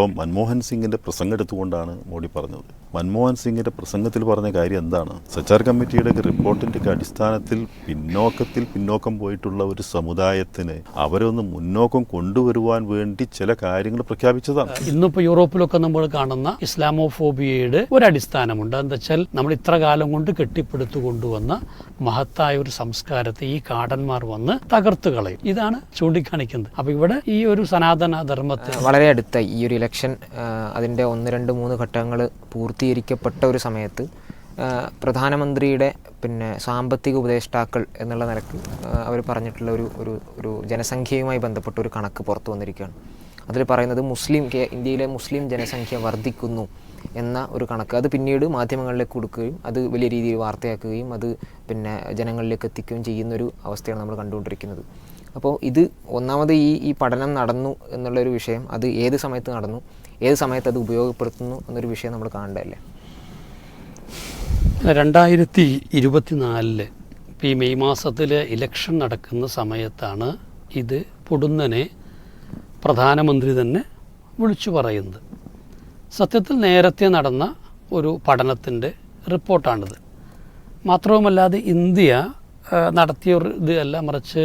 ഇപ്പം മൻമോഹൻ സിംഗിന്റെ പ്രസംഗം എടുത്തുകൊണ്ടാണ് മോഡി പറഞ്ഞത്. മൻമോഹൻ സിംഗിന്റെ പ്രസംഗത്തിൽ പറഞ്ഞ കാര്യം എന്താണ്? സച്ചാർ കമ്മിറ്റിയുടെ റിപ്പോർട്ടിന്റെ അടിസ്ഥാനത്തിൽ പിന്നോക്കത്തിൽ പിന്നോക്കം പോയിട്ടുള്ള ഒരു സമുദായത്തിന് അവരെ ഒന്ന് മുന്നോക്കം കൊണ്ടുവരുവാൻ വേണ്ടി ചില കാര്യങ്ങൾ പ്രഖ്യാപിച്ചതാണ്. ഇന്നിപ്പോ യൂറോപ്പിലൊക്കെ നമ്മൾ കാണുന്ന ഇസ്ലാമോഫോബിയയുടെ ഒരു അടിസ്ഥാനമുണ്ട് എന്താ വെച്ചാൽ നമ്മൾ ഇത്ര കാലം കൊണ്ട് കെട്ടിപ്പടുത്തു കൊണ്ടുവന്ന മഹത്തായ ഒരു സംസ്കാരത്തെ ഈ കാടന്മാർ വന്ന് തകർത്തു കളയും. ഇതാണ് ചൂണ്ടിക്കാണിക്കുന്നത്. അപ്പൊ ഇവിടെ ഈ ഒരു സനാതന ധർമ്മത്തെ വളരെ അടുത്ത ഈ ഒരു ഇലക്ഷൻ അതിന്റെ ഒന്ന് രണ്ട് മൂന്ന് ഘട്ടങ്ങൾ പൂർത്തീകരിക്കപ്പെട്ട ഒരു സമയത്ത് പ്രധാനമന്ത്രിയുടെ പിന്നെ സാമ്പത്തിക ഉപദേഷ്ടാക്കൾ എന്നുള്ള നിലയ്ക്ക് അവർ പറഞ്ഞിട്ടുള്ള ഒരു ഒരു ഒരു ജനസംഖ്യയുമായി ബന്ധപ്പെട്ട ഒരു കണക്ക് പുറത്തു വന്നിരിക്കുകയാണ്. അതിൽ പറയുന്നത് മുസ്ലിം ഇന്ത്യയിലെ മുസ്ലിം ജനസംഖ്യ വർദ്ധിക്കുന്നു എന്ന ഒരു കണക്ക്. അത് പിന്നീട് മാധ്യമങ്ങളിലേക്ക് കൊടുക്കുകയും അത് വലിയ രീതിയിൽ വാർത്തയാക്കുകയും അത് പിന്നെ ജനങ്ങളിലേക്ക് എത്തിക്കുകയും ചെയ്യുന്നൊരു അവസ്ഥയാണ് നമ്മൾ കണ്ടുകൊണ്ടിരിക്കുന്നത്. അപ്പോൾ ഇത് ഒന്നാമത് ഈ ഈ പഠനം നടന്നു എന്നുള്ളൊരു വിഷയം അത് ഏത് സമയത്ത് നടന്നു ഏത് സമയത്ത് അത് ഉപയോഗപ്പെടുത്തുന്നു എന്നൊരു വിഷയം നമ്മൾ കാണേണ്ടതല്ലേ? രണ്ടായിരത്തി ഇരുപത്തിനാലിൽ ഈ മെയ് മാസത്തിൽ ഇലക്ഷൻ നടക്കുന്ന സമയത്താണ് ഇത് പൊടുന്നനെ പ്രധാനമന്ത്രി തന്നെ വിളിച്ചു പറയുന്നത്. സത്യത്തിൽ നേരത്തെ നടന്ന ഒരു പഠനത്തിന്റെ റിപ്പോർട്ടാണിത്. മാത്രവുമല്ലാതെ ഇന്ത്യ നടത്തിയ ഒരു ഇത് അല്ല മറിച്ച്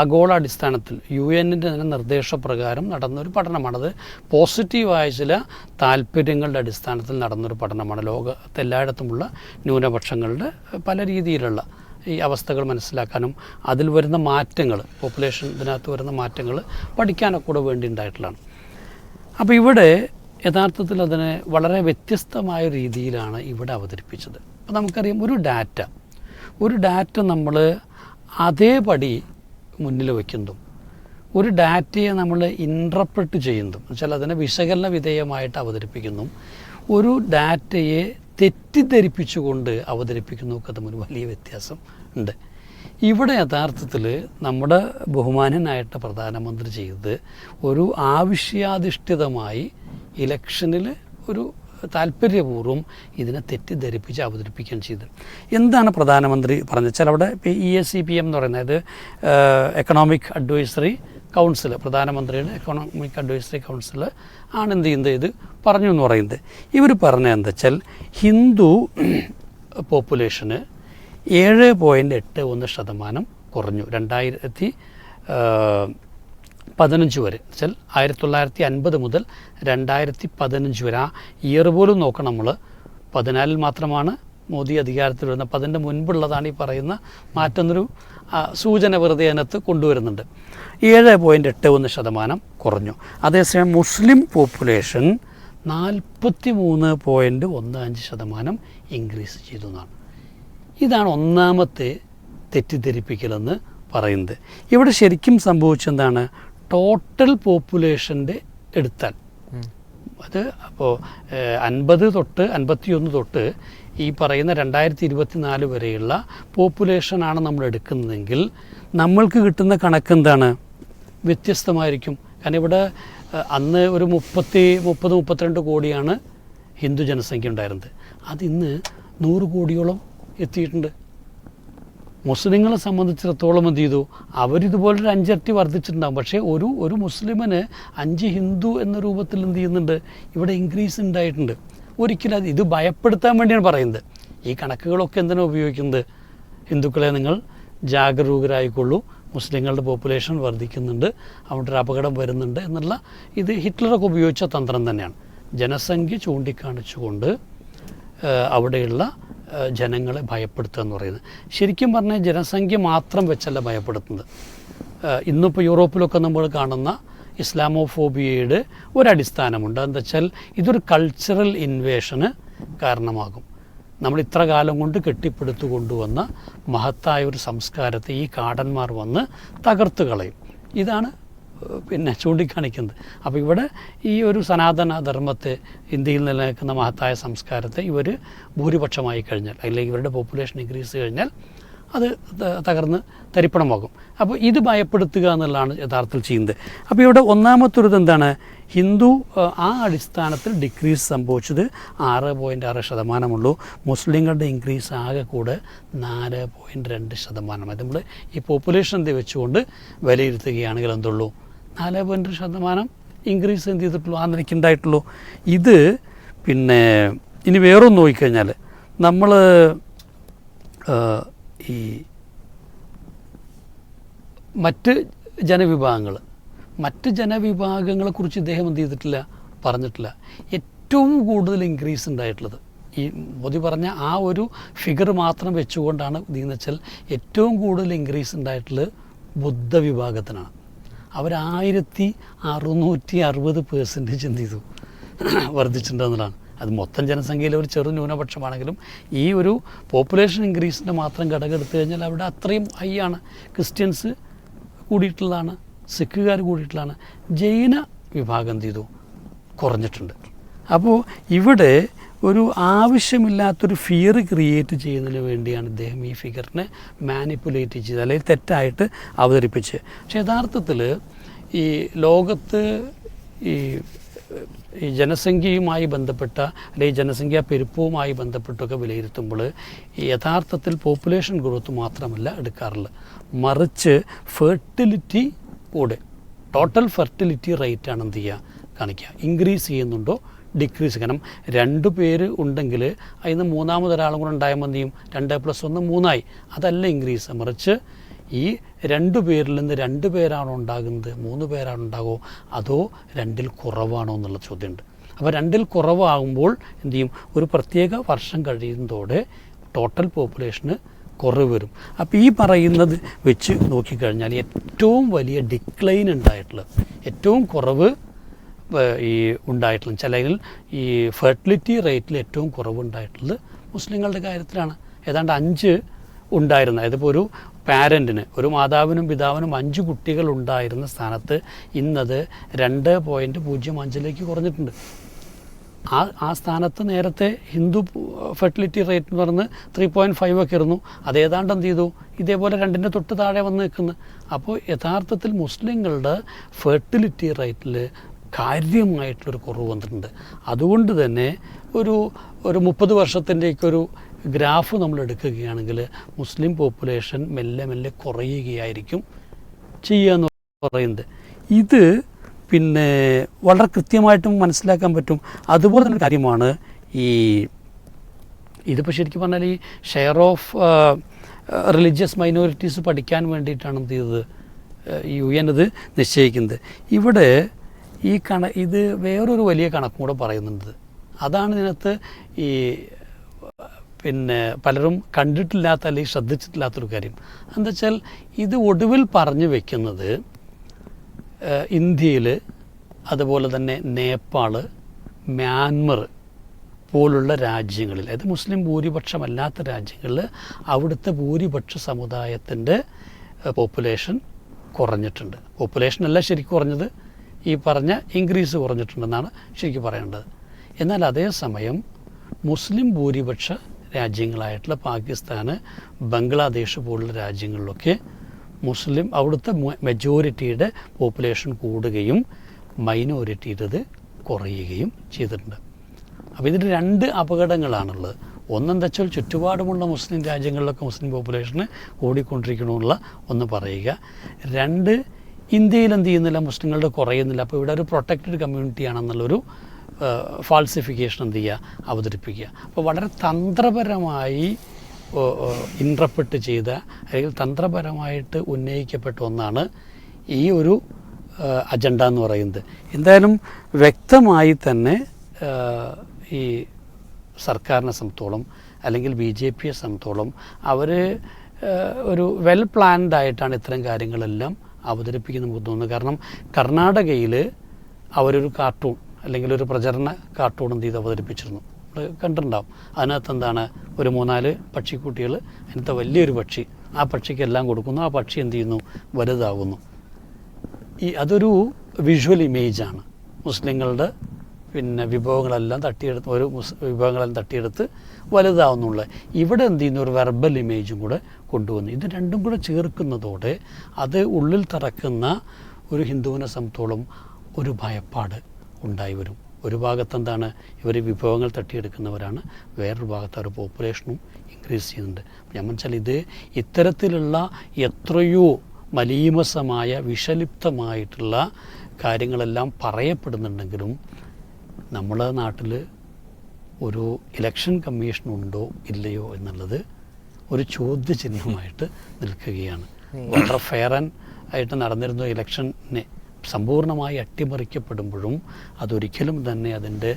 ആഗോളാടിസ്ഥാനത്തിൽ യു എന്നിന്റെ തന്നെ നിർദ്ദേശപ്രകാരം നടന്നൊരു പഠനമാണത് പോസിറ്റീവായ ചില താല്പര്യങ്ങളുടെ അടിസ്ഥാനത്തിൽ നടന്നൊരു പഠനമാണ്. ലോകത്ത് എല്ലായിടത്തുമുള്ള ന്യൂനപക്ഷങ്ങളുടെ പല രീതിയിലുള്ള ഈ അവസ്ഥകൾ മനസ്സിലാക്കാനും അതിൽ വരുന്ന മാറ്റങ്ങൾ പോപ്പുലേഷൻ ഇതിനകത്ത് വരുന്ന മാറ്റങ്ങൾ പഠിക്കാനൊക്കെ കൂടെ വേണ്ടി ഉണ്ടായിട്ടുള്ളതാണ്. അപ്പോൾ ഇവിടെ യഥാർത്ഥത്തിൽ അതിനെ വളരെ വ്യത്യസ്തമായ രീതിയിലാണ് ഇവിടെ അവതരിപ്പിച്ചത്. അപ്പോൾ നമുക്കറിയാം ഒരു ഡാറ്റ ഒരു ഡാറ്റ നമ്മൾ അതേപടി മുന്നിൽ വയ്ക്കുന്നതും ഒരു ഡാറ്റയെ നമ്മൾ ഇൻട്രപ്രറ്റ് ചെയ്യുന്നതും എന്നുവെച്ചാൽ അതിനെ വിശകലന വിധേയമായിട്ട് അവതരിപ്പിക്കുന്നു ഒരു ഡാറ്റയെ തെറ്റിദ്ധരിപ്പിച്ചുകൊണ്ട് അവതരിപ്പിക്കുന്നതൊക്കെ തമ്മിൽ വലിയ വ്യത്യാസം ഉണ്ട്. ഇവിടെ യഥാർത്ഥത്തിൽ നമ്മുടെ ബഹുമാനനായിട്ട് പ്രധാനമന്ത്രി ചെയ്തത് ഒരു ആവശ്യാധിഷ്ഠിതമായി ഇലക്ഷനിൽ ഒരു താല്പര്യപൂർവം ഇതിനെ തെറ്റിദ്ധരിപ്പിച്ച് അവതരിപ്പിക്കുകയും ചെയ്തത്. എന്താണ് പ്രധാനമന്ത്രി പറഞ്ഞത്? വെച്ചാൽ അവിടെ E S C P M എന്ന് പറയുന്നത് എക്കണോമിക് അഡ്വൈസറി കൗൺസിൽ പ്രധാനമന്ത്രിയുടെ എക്കണോമിക് അഡ്വൈസറി കൗൺസിൽ ആണ് എന്ത് ചെയ്യുന്നത്? ഇത് പറഞ്ഞു എന്ന് പറയുന്നത്. ഇവർ പറഞ്ഞത് എന്താ വെച്ചാൽ ഹിന്ദു പോപ്പുലേഷന് ഏഴ് പോയിന്റ് എട്ട് ഒന്ന് ശതമാനം കുറഞ്ഞു. രണ്ടായിരത്തി പതിനഞ്ച് വരെ. വെച്ചാൽ ആയിരത്തി തൊള്ളായിരത്തി അൻപത് മുതൽ രണ്ടായിരത്തി പതിനഞ്ച് വരെ. ആ ഇയർ പോലും നോക്കണം നമ്മൾ പതിനാലിൽ മാത്രമാണ് മോദി അധികാരത്തിൽ വരുന്നത്. അപ്പം അതിന്റെ മുൻപുള്ളതാണ് ഈ പറയുന്ന മാറ്റുന്നൊരു സൂചന വെറുതെ അതിനകത്ത് കൊണ്ടുവരുന്നുണ്ട്. ഏഴ് പോയിന്റ് എട്ട് ഒന്ന് ശതമാനം കുറഞ്ഞു. അതേസമയം മുസ്ലിം പോപ്പുലേഷൻ നാൽപ്പത്തി മൂന്ന് പോയിന്റ് ഒന്ന് അഞ്ച് ശതമാനം ഇൻക്രീസ് ചെയ്തു എന്നാണ്. ഇതാണ് ഒന്നാമത്തെ തെറ്റിദ്ധരിപ്പിക്കലെന്ന് പറയുന്നത്. ഇവിടെ ശരിക്കും സംഭവിച്ചെന്താണ്? ടോട്ടൽ പോപ്പുലേഷന്റെ എടുത്താൽ. അത് അപ്പോൾ അൻപത് തൊട്ട് അൻപത്തിയൊന്ന് തൊട്ട് ഈ പറയുന്ന രണ്ടായിരത്തി ഇരുപത്തി നാല് വരെയുള്ള പോപ്പുലേഷനാണ് നമ്മൾ എടുക്കുന്നതെങ്കിൽ നമ്മൾക്ക് കിട്ടുന്ന കണക്ക് എന്താണ്? വ്യത്യസ്തമായിരിക്കും. കാരണം ഇവിടെ അന്ന് ഒരു മുപ്പത്തി മുപ്പത് മുപ്പത്തിരണ്ട് കോടിയാണ് ഹിന്ദു ജനസംഖ്യ ഉണ്ടായിരുന്നത്. അതിന്ന് നൂറ് കോടിയോളം എത്തിയിട്ടുണ്ട്. മുസ്ലിങ്ങളെ സംബന്ധിച്ചിടത്തോളം എന്ത് ചെയ്തു? അവരിതുപോലൊരു അഞ്ചരട്ടി വർദ്ധിച്ചിട്ടുണ്ടാകും പക്ഷേ ഒരു ഒരു മുസ്ലിമിന് അഞ്ച് ഹിന്ദു എന്ന രൂപത്തിൽ എന്ത് ചെയ്യുന്നുണ്ട്? ഇവിടെ ഇൻക്രീസ് ഉണ്ടായിട്ടുണ്ട്. ഒരിക്കലും അത് ഇത് ഭയപ്പെടുത്താൻ വേണ്ടിയാണ് പറയുന്നത്. ഈ കണക്കുകളൊക്കെ എന്തിനാണ് ഉപയോഗിക്കുന്നത്? ഹിന്ദുക്കളെ നിങ്ങൾ ജാഗരൂകരായിക്കൊള്ളൂ. മുസ്ലിങ്ങളുടെ പോപ്പുലേഷൻ വർദ്ധിക്കുന്നുണ്ട്. അവിടെ ഒരു അപകടം വരുന്നുണ്ട് എന്നുള്ള ഇത് ഹിറ്റ്ലറൊക്കെ ഉപയോഗിച്ച തന്ത്രം തന്നെയാണ്. ജനസംഖ്യ ചൂണ്ടിക്കാണിച്ചുകൊണ്ട് അവിടെയുള്ള ജനങ്ങളെ ഭയപ്പെടുത്തുക എന്ന് പറയുന്നത്. ശരിക്കും പറഞ്ഞാൽ ജനസംഖ്യ മാത്രം വെച്ചല്ല ഭയപ്പെടുത്തുന്നത്. ഇന്നിപ്പോൾ യൂറോപ്പിലൊക്കെ നമ്മൾ കാണുന്ന ഇസ്ലാമോഫോബിയയുടെ ഒരടിസ്ഥാനമുണ്ട്. എന്താ വെച്ചാൽ ഇതൊരു കൾച്ചറൽ ഇൻവേഷന് കാരണമാകും. നമ്മൾ ഇത്ര കാലം കൊണ്ട് കെട്ടിപ്പടുത്തു കൊണ്ടുവന്ന മഹത്തായ ഒരു സംസ്കാരത്തെ ഈ കാടന്മാർ വന്ന് തകർത്തു കളയും. ഇതാണ് പിന്നെ ചൂണ്ടിക്കാണിക്കുന്നത്. അപ്പോൾ ഇവിടെ ഈ ഒരു സനാതന ധർമ്മത്തെ ഇന്ത്യയിൽ നിലനിൽക്കുന്ന മഹത്തായ സംസ്കാരത്തെ ഇവർ ഭൂരിപക്ഷമായി കഴിഞ്ഞാൽ അല്ലെങ്കിൽ ഇവരുടെ പോപ്പുലേഷൻ ഇൻക്രീസ് കഴിഞ്ഞാൽ അത് തകർന്ന് തരിപ്പണമാകും. അപ്പോൾ ഇത് ഭയപ്പെടുത്തുക എന്നുള്ളതാണ് യഥാർത്ഥത്തിൽ ചെയ്യുന്നത്. അപ്പോൾ ഇവിടെ ഒന്നാമത്തെ ഒരു എന്താണ്? ഹിന്ദു ആ, അടിസ്ഥാനത്തിൽ ഡിക്രീസ് സംഭവിച്ചത് ആറ് പോയിന്റ് ആറ് ശതമാനമുള്ളൂ. മുസ്ലിങ്ങളുടെ ഇൻക്രീസ് ആകെ കൂടെ നാല് പോയിന്റ് രണ്ട് ശതമാനം. നമ്മൾ ഈ പോപ്പുലേഷൻ വെച്ചുകൊണ്ട് വിലയിരുത്തുകയാണെങ്കിൽ എന്തുള്ളൂ? നാല് പോയിന്റ് ഒരു ശതമാനം ഇൻക്രീസ് എന്ത് ചെയ്തിട്ടുള്ളൂ? ആ നിലയ്ക്ക് ഇത് പിന്നെ ഇനി വേറൊന്ന് നോക്കിക്കഴിഞ്ഞാൽ നമ്മൾ ഈ മറ്റ് ജനവിഭാഗങ്ങൾ മറ്റ് ജനവിഭാഗങ്ങളെക്കുറിച്ച് ഇദ്ദേഹം എന്ത് ചെയ്തിട്ടില്ല? പറഞ്ഞിട്ടില്ല. ഏറ്റവും കൂടുതൽ ഇൻക്രീസ് ഉണ്ടായിട്ടുള്ളത് ഈ മോദി പറഞ്ഞ ആ ഒരു ഫിഗർ മാത്രം വെച്ചുകൊണ്ടാണ് ഇതെന്ന് വെച്ചാൽ ഏറ്റവും കൂടുതൽ ഇൻക്രീസ് ഉണ്ടായിട്ടുള്ളത് ബുദ്ധ വിഭാഗത്തിനാണ്. അവരായിരത്തി അറുന്നൂറ്റി അറുപത് പേഴ്സന്റേജ് എന്ത് ചെയ്തു? വർദ്ധിച്ചിട്ടുണ്ടെന്നുള്ളതാണ്. അത് മൊത്തം ജനസംഖ്യയിലെ ഒരു ചെറു ന്യൂനപക്ഷമാണെങ്കിലും ഈ ഒരു പോപ്പുലേഷൻ ഇൻക്രീസിന്റെ മാത്രം ഘടകം എടുത്തു കഴിഞ്ഞാൽ അവിടെ അത്രയും ഹൈ ആണ്. ക്രിസ്ത്യൻസ് കൂടിയിട്ടുള്ളതാണ് സിഖുകാർ കൂടിയിട്ടുള്ളതാണ്. ജൈന വിഭാഗം എന്ത് ചെയ്തു? കുറഞ്ഞിട്ടുണ്ട്. അപ്പോൾ ഇവിടെ ഒരു ആവശ്യമില്ലാത്തൊരു ഫിയർ ക്രിയേറ്റ് ചെയ്യുന്നതിന് വേണ്ടിയാണ് ഇദ്ദേഹം ഈ ഫിഗറിനെ മാനിപ്പുലേറ്റ് ചെയ്ത് അല്ലെങ്കിൽ തെറ്റായിട്ട് അവതരിപ്പിച്ച് പക്ഷെ യഥാർത്ഥത്തിൽ ഈ ലോകത്ത് ഈ ഈ ജനസംഖ്യയുമായി ബന്ധപ്പെട്ട അല്ലെങ്കിൽ ജനസംഖ്യാ പെരുപ്പവുമായി ബന്ധപ്പെട്ടൊക്കെ വിലയിരുത്തുമ്പോൾ യഥാർത്ഥത്തിൽ പോപ്പുലേഷൻ ഗ്രോത്ത് മാത്രമല്ല എടുക്കാറുള്ളത്. മറിച്ച് ഫെർട്ടിലിറ്റി കൂടെ ടോട്ടൽ ഫെർട്ടിലിറ്റി റേറ്റ് ആണ് എന്ത് ചെയ്യുക? കാണിക്കുക. ഇൻക്രീസ് ചെയ്യുന്നുണ്ടോ? ഡിക്രീസ് കാരണം രണ്ട് പേര് ഉണ്ടെങ്കിൽ അതിന് മൂന്നാമതൊരാളും കൂടെ ഉണ്ടായാൽ മതിയും രണ്ട് പ്ലസ് ഒന്ന് മൂന്നായി. അതല്ല ഇൻക്രീസ് മറിച്ച് ഈ രണ്ട് പേരിൽ നിന്ന് രണ്ട് പേരാണോ ഉണ്ടാകുന്നത്? മൂന്ന് പേരാണോ ഉണ്ടാകുമോ? അതോ രണ്ടിൽ കുറവാണോ എന്നുള്ള ചോദ്യമുണ്ട്. അപ്പോൾ രണ്ടിൽ കുറവാകുമ്പോൾ എന്തു ചെയ്യും? ഒരു പ്രത്യേക വർഷം കഴിയുന്നതോടെ ടോട്ടൽ പോപ്പുലേഷന് കുറവ് വരും. അപ്പോൾ ഈ പറയുന്നത് വെച്ച് നോക്കിക്കഴിഞ്ഞാൽ ഏറ്റവും വലിയ ഡിക്ലൈൻ ഉണ്ടായിട്ടുള്ളത് ഏറ്റവും കുറവ് ഈ ഉണ്ടായിട്ടുള്ള ചിലയിൽ ഈ ഫെർട്ടിലിറ്റി റേറ്റിൽ ഏറ്റവും കുറവുണ്ടായിട്ടുള്ളത് മുസ്ലിങ്ങളുടെ കാര്യത്തിലാണ്. ഏതാണ്ട് അഞ്ച് ഉണ്ടായിരുന്ന അതിപ്പോൾ ഒരു പാരന്റിന് ഒരു മാതാവിനും പിതാവിനും അഞ്ച് കുട്ടികൾ ഉണ്ടായിരുന്ന സ്ഥാനത്ത് ഇന്നത് രണ്ട് പോയിന്റ് പൂജ്യം അഞ്ചിലേക്ക് കുറഞ്ഞിട്ടുണ്ട്. ആ ആ സ്ഥാനത്ത് നേരത്തെ ഹിന്ദു ഫെർട്ടിലിറ്റി റേറ്റ് എന്ന് പറഞ്ഞ് ത്രീ പോയിന്റ് ഫൈവ് ഒക്കെ ഇരുന്നു. അത് ഏതാണ്ട് എന്ത് ചെയ്തു? ഇതേപോലെ രണ്ടിന്റെ തൊട്ട് താഴെ വന്ന് നിൽക്കുന്നു. അപ്പോൾ യഥാർത്ഥത്തിൽ മുസ്ലിങ്ങളുടെ ഫെർട്ടിലിറ്റി റേറ്റിൽ കാര്യമായിട്ടുള്ളൊരു കുറവ് വന്നിട്ടുണ്ട്. അതുകൊണ്ട് തന്നെ ഒരു ഒരു മുപ്പത് വർഷത്തിന്റെയൊക്കെ ഗ്രാഫ് നമ്മൾ എടുക്കുകയാണെങ്കിൽ മുസ്ലിം പോപ്പുലേഷൻ മെല്ലെ മെല്ലെ കുറയുകയായിരിക്കും ചെയ്യുക എന്ന് പറയുന്നത്. ഇത് പിന്നെ വളരെ കൃത്യമായിട്ടും മനസ്സിലാക്കാൻ പറ്റും. അതുപോലെ തന്നെ കാര്യമാണ് ഈ ഇതിപ്പോൾ ശരിക്കും പറഞ്ഞാൽ ഈ ഷെയർ ഓഫ് റിലീജിയസ് മൈനോറിറ്റീസ് പഠിക്കാൻ വേണ്ടിയിട്ടാണ് എന്ത് ചെയ്തത്? യു എൻ ഇത് നിശ്ചയിക്കുന്നത്. ഇവിടെ ഈ കണ ഇത് വേറൊരു വലിയ കണക്കും കൂടെ പറയുന്നുണ്ട്. അതാണ് ഇതിനകത്ത് ഈ പിന്നെ പലരും കണ്ടിട്ടില്ലാത്ത അല്ലെങ്കിൽ ശ്രദ്ധിച്ചിട്ടില്ലാത്തൊരു കാര്യം. എന്താ വെച്ചാൽ ഇത് ഒടുവിൽ പറഞ്ഞു വെക്കുന്നത് ഇന്ത്യയിൽ അതുപോലെ തന്നെ നേപ്പാൾ മ്യാൻമർ പോലുള്ള രാജ്യങ്ങളിൽ അതായത് മുസ്ലിം ഭൂരിപക്ഷമല്ലാത്ത രാജ്യങ്ങളിൽ അവിടുത്തെ ഭൂരിപക്ഷ സമുദായത്തിന്റെ പോപ്പുലേഷൻ കുറഞ്ഞിട്ടുണ്ട്. പോപ്പുലേഷൻ അല്ല ശരിക്കും കുറഞ്ഞത് ഈ പറഞ്ഞ ഇൻക്രീസ് കുറഞ്ഞിട്ടുണ്ടെന്നാണ് ശരിക്കും പറയേണ്ടത്. എന്നാൽ അതേസമയം മുസ്ലിം ഭൂരിപക്ഷ രാജ്യങ്ങളായിട്ടുള്ള പാകിസ്ഥാന് ബംഗ്ലാദേശ് പോലുള്ള രാജ്യങ്ങളിലൊക്കെ മുസ്ലിം അവിടുത്തെ മെജോറിറ്റിയുടെ പോപ്പുലേഷൻ കൂടുകയും മൈനോറിറ്റിയുടേത് കുറയുകയും ചെയ്തിട്ടുണ്ട്. അപ്പോൾ ഇതിന് രണ്ട് അപകടങ്ങളാണുള്ളത്. ഒന്നെന്താ വെച്ചാൽ ചുറ്റുപാടുമുള്ള മുസ്ലിം രാജ്യങ്ങളിലൊക്കെ മുസ്ലിം പോപ്പുലേഷന് കൂടിക്കൊണ്ടിരിക്കണമെന്നുള്ള ഒന്ന് പറയുക. രണ്ട് ഇന്ത്യയിൽ എന്ത് ചെയ്യുന്നില്ല മുസ്ലിങ്ങളുടെ കുറയുന്നില്ല. അപ്പോൾ ഇവിടെ ഒരു പ്രൊട്ടക്റ്റഡ് കമ്മ്യൂണിറ്റി ആണെന്നുള്ളൊരു ഫാൾസിഫിക്കേഷൻ എന്ത് ചെയ്യുക അവതരിപ്പിക്കുക. അപ്പോൾ വളരെ തന്ത്രപരമായി ഇൻട്രപ്പെട്ട് ചെയ്ത അല്ലെങ്കിൽ തന്ത്രപരമായിട്ട് ഉന്നയിക്കപ്പെട്ട ഒന്നാണ് ഈ ഒരു അജണ്ട എന്ന് പറയുന്നത്. എന്തായാലും വ്യക്തമായി തന്നെ ഈ സർക്കാരിനെ സംബന്ധിച്ചോളം അല്ലെങ്കിൽ ബി ജെ പിയെ സംബന്ധിച്ചോളം അവർ ഒരു വെൽ പ്ലാൻഡ് ആയിട്ടാണ് ഇത്തരം കാര്യങ്ങളെല്ലാം അവതരിപ്പിക്കുന്നത് നമുക്ക് തോന്നുന്നു. കാരണം കർണാടകയിൽ അവരൊരു കാർട്ടൂൺ അല്ലെങ്കിൽ ഒരു പ്രചരണ കാർട്ടൂൺ എന്ത് ചെയ്ത്? അവതരിപ്പിച്ചിരുന്നു. നമ്മൾ കണ്ടിട്ടുണ്ടാവും. അതിനകത്ത് എന്താണ്? ഒരു മൂന്നാൽ പക്ഷിക്കുട്ടികൾ അതിനകത്ത് വലിയൊരു പക്ഷി. ആ പക്ഷിക്കെല്ലാം കൊടുക്കുന്നു. ആ പക്ഷി എന്ത് ചെയ്യുന്നു? വലുതാകുന്നു ഈ അതൊരു വിഷ്വൽ ഇമേജാണ് മുസ്ലിങ്ങളുടെ പിന്നെ വിഭവങ്ങളെല്ലാം തട്ടിയെടുത്ത് ഒരു വിഭവങ്ങളെല്ലാം തട്ടിയെടുത്ത് വലുതാവുന്നുള്ള. ഇവിടെ എന്ത് ചെയ്യുന്നു? ഒരു വെർബൽ ഇമേജും കൂടെ കൊണ്ടുവന്നു. ഇത് രണ്ടും കൂടെ ചേർക്കുന്നതോടെ അത് ഉള്ളിൽ തറക്കുന്ന ഒരു ഹിന്ദുവിനെ സംബന്ധിച്ചോളം ഒരു ഭയപ്പാട് ഉണ്ടായി വരും. ഒരു ഭാഗത്ത് എന്താണ്? ഇവർ വിഭവങ്ങൾ തട്ടിയെടുക്കുന്നവരാണ്. വേറൊരു ഭാഗത്ത് അവർ പോപ്പുലേഷനും ഇൻക്രീസ് ചെയ്യുന്നുണ്ട്. ഞാൻ മനസ്സിലായി ഇത് ഇത്തരത്തിലുള്ള എത്രയോ മലീമസമായ വിഷലിപ്തമായിട്ടുള്ള കാര്യങ്ങളെല്ലാം പറയപ്പെടുന്നുണ്ടെങ്കിലും നമ്മുടെ നാട്ടിൽ ഒരു ഇലക്ഷൻ കമ്മീഷൻ ഉണ്ടോ ഇല്ലയോ എന്നുള്ളത് ഒരു ചോദ്യചിഹ്നമായിട്ട് നിൽക്കുകയാണ്. വളരെ ഫെയർ ആൻഡ് ആയിട്ട് നടന്നിരുന്ന ഇലക്ഷനെ സമ്പൂർണമായി അട്ടിമറിക്കപ്പെടുമ്പോഴും അതൊരിക്കലും തന്നെ അതിന്റെ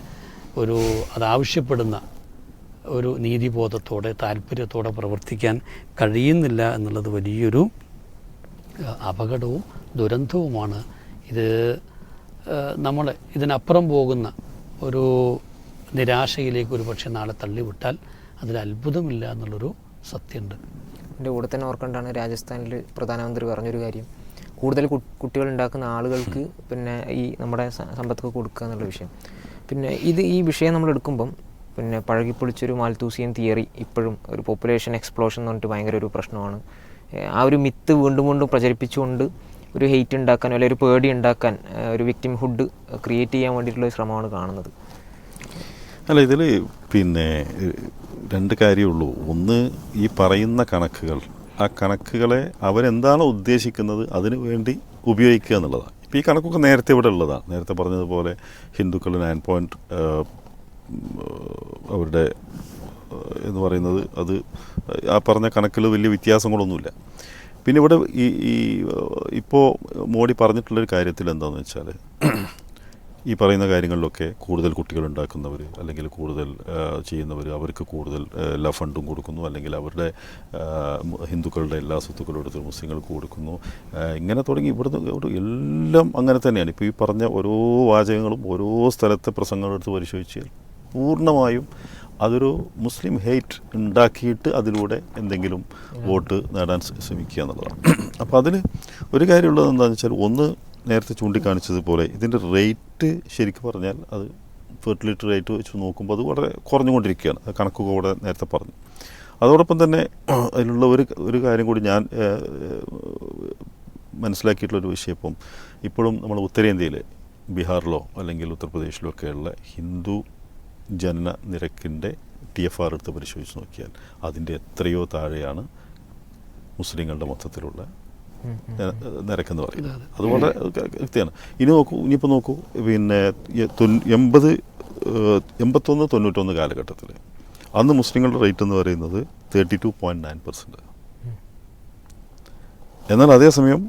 ഒരു അതാവശ്യപ്പെടുന്ന ഒരു നീതിബോധത്തോടെ താല്പര്യത്തോടെ പ്രവർത്തിക്കാൻ കഴിയുന്നില്ല എന്നുള്ളത് വലിയൊരു അപകടവും ദുരന്തവുമാണ്. ഇത് നമ്മൾ ഇതിനപ്പുറം പോകുന്ന ഒരു നിരാശയിലേക്ക് ഒരു പക്ഷേ നാളെ തള്ളിവിട്ടാൽ അതിൽ അത്ഭുതമില്ല എന്നുള്ളൊരു സത്യമുണ്ട്. എന്റെ കൂടെ തന്നെ ഓർക്കേണ്ടാണ് രാജസ്ഥാനിൽ പ്രധാനമന്ത്രി പറഞ്ഞൊരു കാര്യം. കൂടുതൽ കുട്ടികൾ ഉണ്ടാക്കുന്ന ആളുകൾക്ക് പിന്നെ ഈ നമ്മുടെ സമ്പത്തൊക്കെ കൊടുക്കുക എന്നുള്ള വിഷയം. പിന്നെ ഇത് ഈ വിഷയം നമ്മൾ എടുക്കുമ്പം പിന്നെ പഴകിപ്പൊളിച്ചൊരു മാൽത്തൂസിയൻ തിയറി ഇപ്പോഴും ഒരു പോപ്പുലേഷൻ എക്സ്പ്ലോഷൻ എന്ന് പറഞ്ഞിട്ട് ഭയങ്കര ഒരു പ്രശ്നമാണ്. ആ ഒരു മിത്ത് വീണ്ടും വീണ്ടും പ്രചരിപ്പിച്ചുകൊണ്ട് ഒരു ഹെയ്റ്റ് ഉണ്ടാക്കാൻ അല്ലെങ്കിൽ ഒരു പേടി ഉണ്ടാക്കാൻ ഒരു വിക്ടിം ഹുഡ് ക്രിയേറ്റ് ചെയ്യാൻ വേണ്ടിയിട്ടുള്ള ശ്രമമാണ് കാണുന്നത്. അല്ല ഇതിൽ പിന്നെ രണ്ട് കാര്യമുള്ളൂ ഒന്ന് ഈ പറയുന്ന കണക്കുകൾ. ആ കണക്കുകളെ അവരെന്താണോ ഉദ്ദേശിക്കുന്നത്? അതിന് വേണ്ടി ഉപയോഗിക്കുക എന്നുള്ളതാണ്. ഇപ്പോൾ ഈ കണക്കൊക്കെ നേരത്തെ ഇവിടെ ഉള്ളതാണ്. നേരത്തെ പറഞ്ഞതുപോലെ ഹിന്ദുക്കൾ നയൻ പോയിന്റ് അവരുടെ എന്ന് പറയുന്നത് അത് ആ പറഞ്ഞ കണക്കിൽ വലിയ വ്യത്യാസങ്ങളൊന്നുമില്ല. പിന്നെ ഇവിടെ ഈ ഈ ഇപ്പോൾ മോഡി പറഞ്ഞിട്ടുള്ളൊരു കാര്യത്തിൽ എന്താണെന്ന് വെച്ചാൽ ഈ പറയുന്ന കാര്യങ്ങളിലൊക്കെ കൂടുതൽ കുട്ടികൾ ഉണ്ടാക്കുന്നവർ അല്ലെങ്കിൽ കൂടുതൽ ചെയ്യുന്നവർ അവർക്ക് കൂടുതൽ എല്ലാ ഫണ്ടും കൊടുക്കുന്നു അല്ലെങ്കിൽ അവരുടെ ഹിന്ദുക്കളുടെ എല്ലാ സ്വത്തുക്കളും എടുത്ത് മുസ്ലിങ്ങൾക്ക് കൊടുക്കുന്നു. ഇങ്ങനെ തുടങ്ങി ഇവിടുന്ന് ഇവിടെ എല്ലാം അങ്ങനെ തന്നെയാണ്. ഇപ്പോൾ ഈ പറഞ്ഞ ഓരോ വാചകങ്ങളും ഓരോ സ്ഥലത്തെ പ്രസംഗങ്ങളെടുത്ത് പരിശോധിച്ചാൽ പൂർണമായും അതൊരു മുസ്ലിം ഹെയ്റ്റ് ഉണ്ടാക്കിയിട്ട് അതിലൂടെ എന്തെങ്കിലും വോട്ട് നേടാൻ ശ്ര- ശ്രമിക്കുക എന്നുള്ളതാണ്. അപ്പോൾ അതിൽ ഒരു കാര്യമുള്ളത് എന്താണെന്ന് വെച്ചാൽ ഒന്ന് നേരത്തെ ചൂണ്ടിക്കാണിച്ചതുപോലെ ഇതിന്റെ റേറ്റ് ശരിക്കും പറഞ്ഞാൽ അത് ഫെർട്ടിലിറ്റി റേറ്റ് വെച്ച് നോക്കുമ്പോൾ അത് വളരെ കുറഞ്ഞുകൊണ്ടിരിക്കുകയാണ്. കണക്ക് കൂടെ നേരത്തെ പറഞ്ഞു. അതോടൊപ്പം തന്നെ അതിലുള്ള ഒരു ഒരു കാര്യം കൂടി ഞാൻ മനസ്സിലാക്കിയിട്ടുള്ളൊരു വിഷയം ഇപ്പം ഇപ്പോഴും നമ്മൾ ഉത്തരേന്ത്യയിൽ ബീഹാറിലോ അല്ലെങ്കിൽ ഉത്തർപ്രദേശിലോ ഒക്കെയുള്ള ഹിന്ദു ജനന നിരക്കിന്റെ ടി എഫ് ആർ എടുത്ത് പരിശോധിച്ച് നോക്കിയാൽ അതിന്റെ എത്രയോ താഴെയാണ് മുസ്ലിങ്ങളുടെ മൊത്തത്തിലുള്ള നിരക്കെന്ന് പറയുന്നത്. അത് വളരെ കൃത്യമാണ് ഇനി നോക്കൂ ഇനിയിപ്പോൾ നോക്കൂ പിന്നെ എൺപത് എൺപത്തൊന്ന് തൊണ്ണൂറ്റൊന്ന് കാലഘട്ടത്തിൽ അന്ന് മുസ്ലിങ്ങളുടെ റേറ്റ് എന്ന് പറയുന്നത് thirty two point nine percent. എന്നാൽ അതേസമയം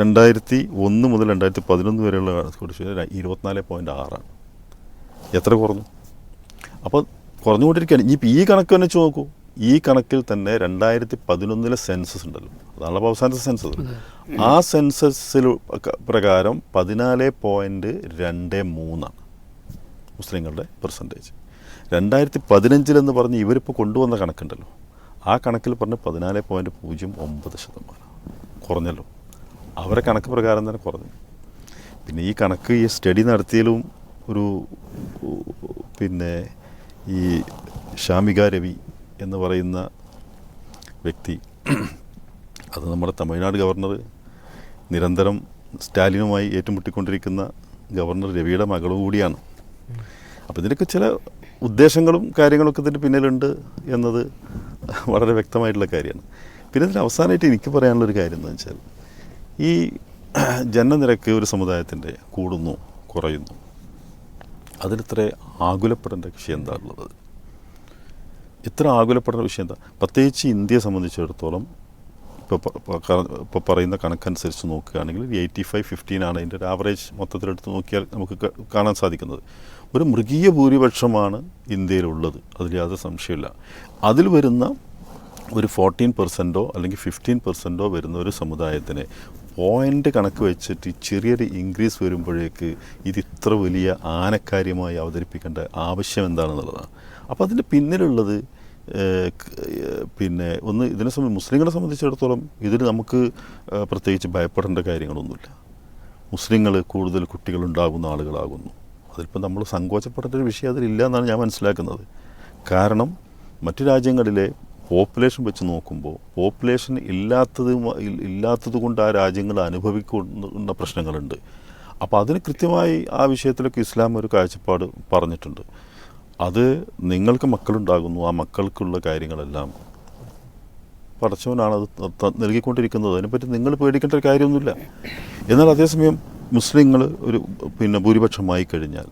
രണ്ടായിരത്തി ഒന്ന് മുതൽ രണ്ടായിരത്തി പതിനൊന്ന് വരെയുള്ള കുറിച്ച് ഇരുപത്തിനാല് പോയിന്റ് ആറാണ്. എത്ര കുറഞ്ഞു? അപ്പോൾ കുറഞ്ഞുകൊണ്ടിരിക്കുകയാണ്. ഇനിയിപ്പോൾ ഈ കണക്ക് തന്നെ വെച്ച് നോക്കൂ. ഈ കണക്കിൽ തന്നെ രണ്ടായിരത്തി പതിനൊന്നിലെ സെൻസസ് ഉണ്ടല്ലോ. അതാണല്ലോ അപ്പോൾ അവസാനത്തെ സെൻസസ്. ആ സെൻസസിൽ പ്രകാരം പതിനാല് പോയിന്റ് രണ്ട് മൂന്നാണ് മുസ്ലിങ്ങളുടെ പെർസെന്റേജ്. രണ്ടായിരത്തി പതിനഞ്ചിലെന്ന് പറഞ്ഞ് ഇവരിപ്പോൾ കൊണ്ടുവന്ന കണക്കുണ്ടല്ലോ. ആ കണക്കിൽ പറഞ്ഞ് പതിനാല് പോയിന്റ് പൂജ്യം ഒമ്പത് ശതമാനം. കുറഞ്ഞല്ലോ. അവരെ കണക്ക് പ്രകാരം തന്നെ കുറഞ്ഞു. പിന്നെ ഈ കണക്ക് ഈ സ്റ്റഡി നടത്തിയാലും ഒരു പിന്നെ ഈ ഷാമിക രവി എന്ന് പറയുന്ന വ്യക്തി അത് നമ്മുടെ തമിഴ്നാട് ഗവർണർ നിരന്തരം സ്റ്റാലിനുമായി ഏറ്റുമുട്ടിക്കൊണ്ടിരിക്കുന്ന ഗവർണർ രവിയുടെ മകളും കൂടിയാണ്. അപ്പോൾ ഇതിനൊക്കെ ചില ഉദ്ദേശങ്ങളും കാര്യങ്ങളൊക്കെ ഇതിന്റെ പിന്നിലുണ്ട് എന്നത് വളരെ വ്യക്തമായിട്ടുള്ള കാര്യമാണ്. പിന്നെ ഇതിന് അവസാനമായിട്ട് എനിക്ക് പറയാനുള്ളൊരു കാര്യം എന്ന് വെച്ചാൽ ഈ ജനനിരക്ക് ഒരു സമുദായത്തിന്റെ കൂടുന്നു കുറയുന്നു. അതിലിത്ര ആകുലപ്പെടേണ്ട വിഷയം എന്താ ഉള്ളത് ഇത്ര ആകുലപ്പെടുന്ന വിഷയം എന്താ? പ്രത്യേകിച്ച് ഇന്ത്യയെ സംബന്ധിച്ചിടത്തോളം ഇപ്പോൾ ഇപ്പോൾ പറയുന്ന കണക്കനുസരിച്ച് നോക്കുകയാണെങ്കിൽ എയ്റ്റി ഫൈവ് ഫിഫ്റ്റീൻ ആണ് അതിന്റെ ഒരു ആവറേജ് മൊത്തത്തിലെടുത്ത് നോക്കിയാൽ നമുക്ക് കാണാൻ സാധിക്കുന്നത്. ഒരു മൃഗീയ ഭൂരിപക്ഷമാണ് ഇന്ത്യയിലുള്ളത്. അതിൽ യാതൊരു സംശയമില്ല അതിൽ വരുന്ന ഒരു ഫോർട്ടീൻ പെർസെന്റോ അല്ലെങ്കിൽ ഫിഫ്റ്റീൻ പെർസെന്റോ വരുന്ന ഒരു സമുദായത്തിന് പോയിന്റ് കണക്ക് വെച്ചിട്ട് ചെറിയൊരു ഇൻക്രീസ് വരുമ്പോഴേക്ക് ഇത് ഇത്ര വലിയ ആനക്കാര്യമായി അവതരിപ്പിക്കേണ്ട ആവശ്യം എന്താണെന്നുള്ളതാണ്. അപ്പോൾ അതിന്റെ പിന്നിലുള്ളത് പിന്നെ ഒന്ന് ഇതിനെ സംബന്ധിച്ച് മുസ്ലിങ്ങളെ സംബന്ധിച്ചിടത്തോളം ഇതിൽ നമുക്ക് പ്രത്യേകിച്ച് ഭയപ്പെടേണ്ട കാര്യങ്ങളൊന്നുമില്ല. മുസ്ലിങ്ങൾ കൂടുതൽ കുട്ടികളുണ്ടാകുന്ന ആളുകളാകുന്നു. അതിലിപ്പോൾ നമ്മൾ സങ്കോചപ്പെടേണ്ട ഒരു വിഷയം അതിലില്ല എന്നാണ് ഞാൻ മനസ്സിലാക്കുന്നത്. കാരണം മറ്റു രാജ്യങ്ങളിലെ പോപ്പുലേഷൻ വെച്ച് നോക്കുമ്പോൾ പോപ്പുലേഷൻ ഇല്ലാത്തത് ഇല്ലാത്തത് കൊണ്ട് ആ രാജ്യങ്ങൾ അനുഭവിക്കുന്ന പ്രശ്നങ്ങളുണ്ട്. അപ്പോൾ അതിന് കൃത്യമായി ആ വിഷയത്തിലൊക്കെ ഇസ്ലാം ഒരു കാഴ്ചപ്പാട് പറഞ്ഞിട്ടുണ്ട്. അത് നിങ്ങൾക്ക് മക്കളുണ്ടാകുന്നു ആ മക്കൾക്കുള്ള കാര്യങ്ങളെല്ലാം പടച്ചവനാണ് അത് നൽകിക്കൊണ്ടിരിക്കുന്നത്. അതിനെപ്പറ്റി നിങ്ങൾ പേടിക്കേണ്ട ഒരു കാര്യമൊന്നുമില്ല. എന്നാൽ അതേസമയം മുസ്ലിങ്ങൾ ഒരു പിന്നെ ഭൂരിപക്ഷമായി കഴിഞ്ഞാൽ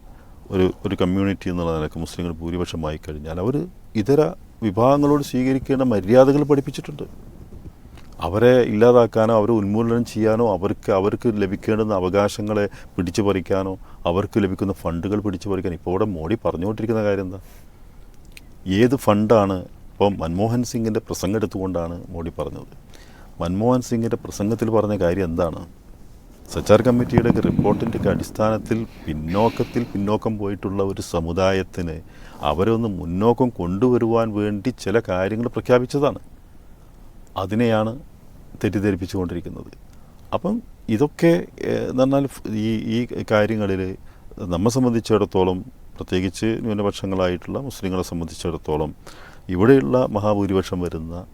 ഒരു ഒരു കമ്മ്യൂണിറ്റി എന്നുള്ള നിലയ്ക്ക് മുസ്ലിങ്ങൾ ഭൂരിപക്ഷമായി കഴിഞ്ഞാൽ അവർ ഇതര വിഭാഗങ്ങളോട് സ്വീകരിക്കേണ്ട മര്യാദകൾ പഠിപ്പിച്ചിട്ടുണ്ട്. അവരെ ഇല്ലാതാക്കാനോ അവരെ ഉന്മൂലനം ചെയ്യാനോ അവർക്ക് അവർക്ക് ലഭിക്കേണ്ടുന്ന അവകാശങ്ങളെ പിടിച്ചു പറിക്കാനോ അവർക്ക് ലഭിക്കുന്ന ഫണ്ടുകൾ പിടിച്ചു പറിക്കാനോ ഇപ്പോൾ ഇവിടെ മോഡി പറഞ്ഞുകൊണ്ടിരിക്കുന്ന കാര്യം എന്താ? ഏത് ഫണ്ടാണ് ഇപ്പോൾ മൻമോഹൻ സിംഗിന്റെ പ്രസംഗം എടുത്തുകൊണ്ടാണ് മോഡി പറഞ്ഞത്? മൻമോഹൻ സിംഗിന്റെ പ്രസംഗത്തിൽ പറഞ്ഞ കാര്യം എന്താണ്? സച്ചാർ കമ്മിറ്റിയുടെ റിപ്പോർട്ടിന്റെ അടിസ്ഥാനത്തിൽ പിന്നോക്കത്തിൽ പിന്നോക്കം പോയിട്ടുള്ള ഒരു സമുദായത്തിന് അവരെ ഒന്ന് മുന്നോക്കം കൊണ്ടുവരുവാൻ വേണ്ടി ചില കാര്യങ്ങൾ പ്രഖ്യാപിച്ചതാണ്. അതിനെയാണ് തെറ്റിദ്ധരിപ്പിച്ചുകൊണ്ടിരിക്കുന്നത്. അപ്പം ഇതൊക്കെ എന്ന് പറഞ്ഞാൽ ഈ ഈ കാര്യങ്ങളിൽ നമ്മെ സംബന്ധിച്ചിടത്തോളം പ്രത്യേകിച്ച് ന്യൂനപക്ഷങ്ങളായിട്ടുള്ള മുസ്ലിങ്ങളെ സംബന്ധിച്ചിടത്തോളം ഇവിടെയുള്ള മഹാഭൂരിപക്ഷം വരുന്ന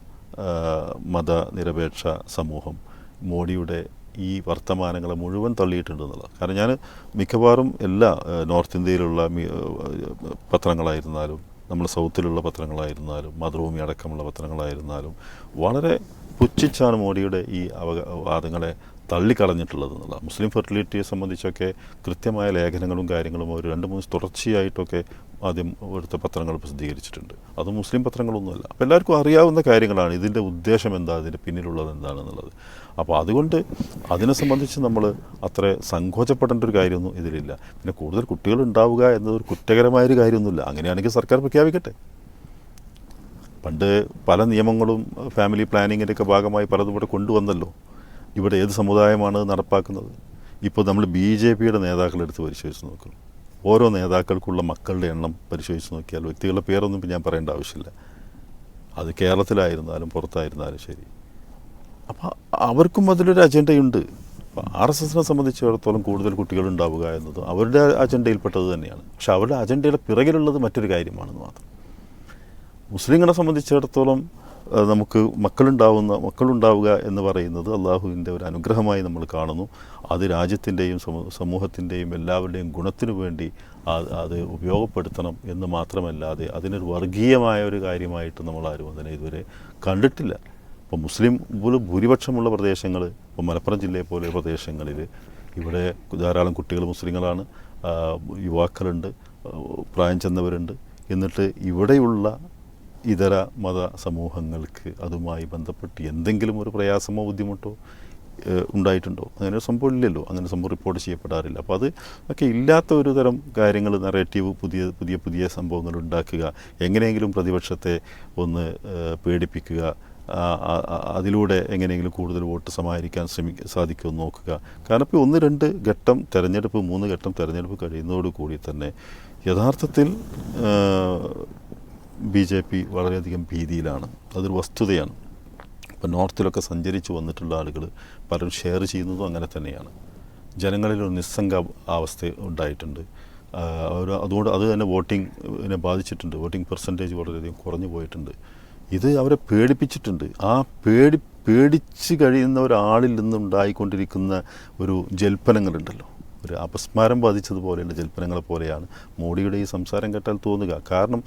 മതനിരപേക്ഷ സമൂഹം മോഡിയുടെ ഈ വർത്തമാനങ്ങളെ മുഴുവൻ തള്ളിയിട്ടുണ്ട് എന്നുള്ളത്. കാരണം ഞാൻ മിക്കവാറും എല്ലാ നോർത്ത് ഇന്ത്യയിലുള്ള പത്രങ്ങളായിരുന്നാലും നമ്മൾ സൗത്തിലുള്ള പത്രങ്ങളായിരുന്നാലും മാതൃഭൂമി അടക്കമുള്ള പത്രങ്ങളായിരുന്നാലും വളരെ പുച്ഛിച്ചാണ് മോഡിയുടെ ഈ അവവാദങ്ങളെ തള്ളിക്കളഞ്ഞിട്ടുള്ളത് എന്നുള്ളത് മുസ്ലിം ഫെർട്ടിലിറ്റിയെ സംബന്ധിച്ചൊക്കെ കൃത്യമായ ലേഖനങ്ങളും കാര്യങ്ങളും ഒരു രണ്ട് മൂന്ന് തുടർച്ചയായിട്ടൊക്കെ ആദ്യം ഇവിടുത്തെ പത്രങ്ങൾ പ്രസിദ്ധീകരിച്ചിട്ടുണ്ട്. അത് മുസ്ലിം പത്രങ്ങളൊന്നുമല്ല. അപ്പോൾ എല്ലാവർക്കും അറിയാവുന്ന കാര്യങ്ങളാണ്. ഇതിന്റെ ഉദ്ദേശം എന്താ? ഇതിന്റെ പിന്നിലുള്ളത് എന്താണെന്നുള്ളത്. അപ്പോൾ അതുകൊണ്ട് അതിനെ സംബന്ധിച്ച് നമ്മൾ അത്ര സങ്കോചപ്പെടേണ്ട ഒരു കാര്യമൊന്നും ഇതിലില്ല. പിന്നെ കൂടുതൽ കുട്ടികൾ ഉണ്ടാവുക എന്നതൊരു കുറ്റകരമായൊരു കാര്യമൊന്നുമില്ല. അങ്ങനെയാണെങ്കിൽ സർക്കാർ പ്രഖ്യാപിക്കട്ടെ. പണ്ട് പല നിയമങ്ങളും ഫാമിലി പ്ലാനിങ്ങിന്റെ ഒക്കെ ഭാഗമായി പലതും ഇവിടെ കൊണ്ടുവന്നല്ലോ. ഇവിടെ ഏത് സമുദായമാണ് നടപ്പാക്കുന്നത്? ഇപ്പോൾ നമ്മൾ ബി ജെ പിയുടെ നേതാക്കളെടുത്ത് പരിശോധിച്ച് നോക്കും ഓരോ നേതാക്കൾക്കുള്ള മക്കളുടെ എണ്ണം പരിശോധിച്ച് നോക്കിയാൽ വ്യക്തികളുടെ പേരൊന്നും ഞാൻ പറയേണ്ട ആവശ്യമില്ല. അത് കേരളത്തിലായിരുന്നാലും പുറത്തായിരുന്നാലും ശരി. അപ്പോൾ അവർക്കും അതിലൊരു അജണ്ടയുണ്ട്. ആർ എസ് എസിനെ സംബന്ധിച്ചിടത്തോളം കൂടുതൽ കുട്ടികൾ ഉണ്ടാവുക എന്നത് അവരുടെ അജണ്ടയിൽപ്പെട്ടത് തന്നെയാണ്. പക്ഷെ അവരുടെ അജണ്ടയുടെ പിറകിലുള്ളത് മറ്റൊരു കാര്യമാണെന്ന് മാത്രം. മുസ്ലിങ്ങളെ സംബന്ധിച്ചിടത്തോളം നമുക്ക് മക്കളുണ്ടാവുന്ന മക്കളുണ്ടാവുക എന്ന് പറയുന്നത് അള്ളാഹുവിന്റെ ഒരു അനുഗ്രഹമായി നമ്മൾ കാണുന്നു. അത് രാജ്യത്തിന്റെയും സമൂ- സമൂഹത്തിന്റെയും എല്ലാവരുടെയും ഗുണത്തിനു വേണ്ടി അത് ഉപയോഗപ്പെടുത്തണം എന്ന് മാത്രമല്ലാതെ അതിനൊരു വർഗീയമായ ഒരു കാര്യമായിട്ട് നമ്മൾ ആരും അതിനെ ഇതുവരെ കണ്ടിട്ടില്ല. ഇപ്പോൾ മുസ്ലിം പോലും ഭൂരിപക്ഷമുള്ള പ്രദേശങ്ങൾ ഇപ്പോൾ മലപ്പുറം ജില്ലയെ പോലെ പ്രദേശങ്ങളിൽ ഇവിടെ ധാരാളം കുട്ടികൾ മുസ്ലിങ്ങളാണ് യുവാക്കളുണ്ട് പ്രായം ചെന്നവരുണ്ട്. എന്നിട്ട് ഇവിടെയുള്ള ഇതര മത സമൂഹങ്ങൾക്ക് അതുമായി ബന്ധപ്പെട്ട് എന്തെങ്കിലും ഒരു പ്രയാസമോ ബുദ്ധിമുട്ടോ ഉണ്ടായിട്ടുണ്ടോ? അങ്ങനെ ഒരു സംഭവം ഇല്ലല്ലോ. അങ്ങനെ സംഭവം റിപ്പോർട്ട് ചെയ്യപ്പെടാറില്ല. അപ്പോൾ അത് ഒക്കെ ഇല്ലാത്ത ഒരു തരം കാര്യങ്ങൾ നറേറ്റീവ് പുതിയ പുതിയ പുതിയ സംഭവങ്ങൾ ഉണ്ടാക്കുക എങ്ങനെയെങ്കിലും പ്രതിപക്ഷത്തെ ഒന്ന് പേടിപ്പിക്കുക അതിലൂടെ എങ്ങനെയെങ്കിലും കൂടുതൽ വോട്ട് സമാഹരിക്കാൻ ശ്രമിക്ക സാധിക്കുമെന്ന് നോക്കുക. കാരണം ഇപ്പോൾ ഒന്ന് രണ്ട് ഘട്ടം തിരഞ്ഞെടുപ്പ് മൂന്ന് ഘട്ടം തെരഞ്ഞെടുപ്പ് കഴിയുന്നതോടുകൂടി തന്നെ യഥാർത്ഥത്തിൽ ബി ജെ പി വളരെയധികം ഭീതിയിലാണ്. അതൊരു വസ്തുതയാണ്. ഇപ്പോൾ നോർത്തിലൊക്കെ സഞ്ചരിച്ച് വന്നിട്ടുള്ള ആളുകൾ പലരും ഷെയർ ചെയ്യുന്നതും അങ്ങനെ തന്നെയാണ്. ജനങ്ങളിൽ ഒരു നിസ്സംഗ അവസ്ഥ ഉണ്ടായിട്ടുണ്ട്. അതുകൊണ്ട് അത് തന്നെ വോട്ടിംഗിനെ ബാധിച്ചിട്ടുണ്ട്. വോട്ടിംഗ് പെർസെന്റേജ് വളരെയധികം കുറഞ്ഞു പോയിട്ടുണ്ട്. ഇത് അവരെ പേടിപ്പിച്ചിട്ടുണ്ട്. ആ പേടി പേടിച്ച് കഴിയുന്ന ഒരാളിൽ നിന്നുണ്ടായിക്കൊണ്ടിരിക്കുന്ന ഒരു ജൽപ്പനങ്ങളുണ്ടല്ലോ. ഒരു അപസ്മാരം ബാധിച്ചതുപോലെയുള്ള ജൽപ്പനങ്ങളെ പോലെയാണ് മോഡിയുടെ ഈ സംസാരം കേട്ടാൽ തോന്നുക. കാരണം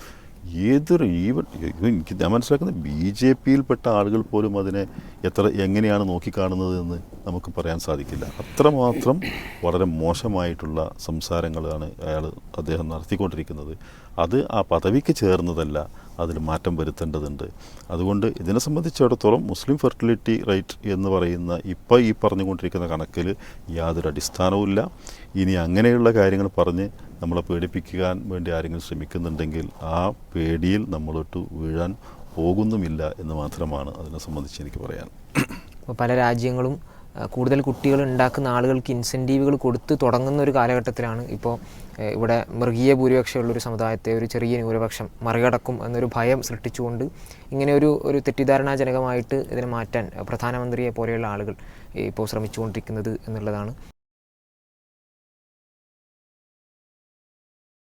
ഏതൊരു ഈവൻ എനിക്ക് ഞാൻ മനസ്സിലാക്കുന്നത് ബി ജെ പിയിൽപ്പെട്ട ആളുകൾ പോലും അതിനെ എത്ര എങ്ങനെയാണ് നോക്കിക്കാണുന്നത് എന്ന് നമുക്ക് പറയാൻ സാധിക്കില്ല. അത്രമാത്രം വളരെ മോശമായിട്ടുള്ള സംസാരങ്ങളാണ് അയാൾ അദ്ദേഹം നടത്തിക്കൊണ്ടിരിക്കുന്നത്. അത് ആ പദവിക്ക് ചേർന്നതല്ല അതിൽ മാറ്റം വരുത്തേണ്ടതുണ്ട്. അതുകൊണ്ട് ഇതിനെ സംബന്ധിച്ചിടത്തോളം മുസ്ലിം ഫെർട്ടിലിറ്റി റേറ്റ് എന്ന് പറയുന്ന ഇപ്പോൾ ഈ പറഞ്ഞുകൊണ്ടിരിക്കുന്ന കണക്കിൽ യാതൊരു അടിസ്ഥാനവുമില്ല ഇനി അങ്ങനെയുള്ള കാര്യങ്ങൾ പറഞ്ഞ് നമ്മളെ പേടിപ്പിക്കാൻ വേണ്ടി ആരെങ്കിലും ശ്രമിക്കുന്നുണ്ടെങ്കിൽ ആ പേടിയിൽ നമ്മളൊട്ട് വീഴാൻ പോകുന്നുമില്ല എന്ന് മാത്രമാണ് അതിനെ സംബന്ധിച്ച് എനിക്ക് പറയാൻ. പല രാജ്യങ്ങളും കൂടുതൽ കുട്ടികൾ ഉണ്ടാക്കുന്ന ആളുകൾക്ക് ഇൻസെന്റീവുകൾ കൊടുത്ത് തുടങ്ങുന്ന ഒരു കാലഘട്ടത്തിലാണ് ഇപ്പോൾ ഇവിടെ മൃഗീയ ഭൂരിപക്ഷമുള്ളൊരു സമുദായത്തെ ഒരു ചെറിയ ന്യൂനപക്ഷം മറികടക്കും എന്നൊരു ഭയം സൃഷ്ടിച്ചുകൊണ്ട് ഇങ്ങനെ ഒരു ഒരു തെറ്റിദ്ധാരണാജനകമായിട്ട് ഇതിനെ മാറ്റാൻ പ്രധാനമന്ത്രിയെ പോലെയുള്ള ആളുകൾ ഇപ്പോൾ ശ്രമിച്ചുകൊണ്ടിരിക്കുന്നത് എന്നുള്ളതാണ്.